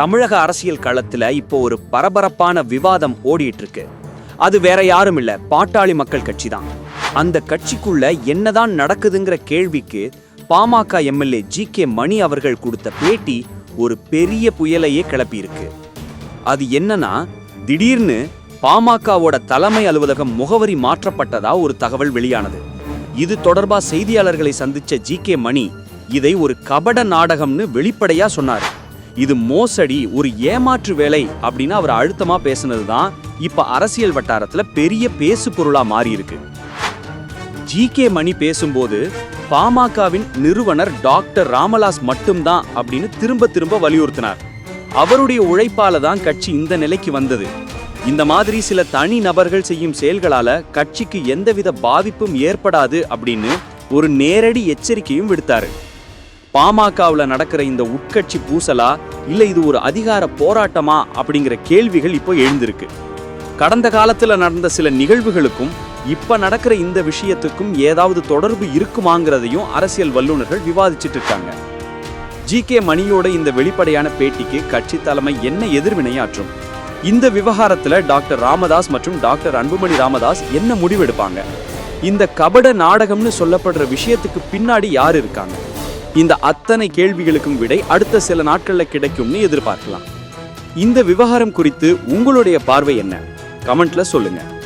தமிழக அரசியல் களத்துல இப்போ ஒரு பரபரப்பான விவாதம் ஓடிட்டு இருக்கு அது வேற யாரும் இல்ல பாட்டாளி மக்கள் கட்சி தான் அந்த கட்சிக்குள்ள என்னதான் நடக்குதுங்கிற கேள்விக்கு பாமக எம்எல்ஏ ஜி கே மணி அவர்கள் கொடுத்த பேட்டி ஒரு பெரிய புயலையே கிளப்பியிருக்கு. அது என்னன்னா திடீர்னு பாமகவோட தலைமை அலுவலகம் முகவரி மாற்றப்பட்டதா ஒரு தகவல் வெளியானது. இது தொடர்பா செய்தியாளர்களை சந்திச்ச ஜி கே மணி இதை ஒரு கபட நாடகம்னு வெளிப்படையா சொன்னார். இது மோசடி ஒரு ஏமாற்று வேலை அப்படின்னு அவர் அழுத்தமா பேசினது தான் இப்ப அரசியல் வட்டாரத்துல பெரிய பேசு பொருளா மாறி இருக்கு ஜி கே மணி பேசும்போது பாமகவின் நிறுவனர் டாக்டர் ராமலாஸ் மட்டும்தான் அப்படின்னு திரும்ப திரும்ப வலியுறுத்தினார். அவருடைய உழைப்பால தான் கட்சி இந்த நிலைக்கு வந்தது. இந்த மாதிரி சில தனி நபர்கள் செய்யும் செயல்களால கட்சிக்கு எந்தவித பாதிப்பும் ஏற்படாது அப்படின்னு ஒரு நேரடி எச்சரிக்கையும் விடுத்தாரு. பாமகவில் நடக்கிற இந்த உட்கட்சி பூசலா இல்லை இது ஒரு அதிகார போராட்டமா அப்படிங்கிற கேள்விகள் இப்போ எழுந்திருக்கு. கடந்த காலத்தில் நடந்த சில நிகழ்வுகளுக்கும் இப்போ நடக்கிற இந்த விஷயத்துக்கும் ஏதாவது தொடர்பு இருக்குமாங்கிறதையும் அரசியல் வல்லுநர்கள் விவாதிச்சிட்டு இருக்காங்க. ஜி கே மணியோட இந்த வெளிப்படையான பேட்டிக்கு கட்சி தலைமை என்ன எதிர்வினையாற்றும்? இந்த விவகாரத்தில் டாக்டர் ராமதாஸ் மற்றும் டாக்டர் அன்புமணி ராமதாஸ் என்ன முடிவெடுப்பாங்க? இந்த கபட நாடகம்னு சொல்லப்படுற விஷயத்துக்கு பின்னாடி யார் இருக்காங்க? இந்த அத்தனை கேள்விகளுக்கும் விடை அடுத்த சில நாட்களில் கிடைக்கும்னு எதிர்பார்க்கலாம். இந்த விவகாரம் குறித்து உங்களுடைய பார்வை என்ன? கமெண்ட்ல சொல்லுங்கள்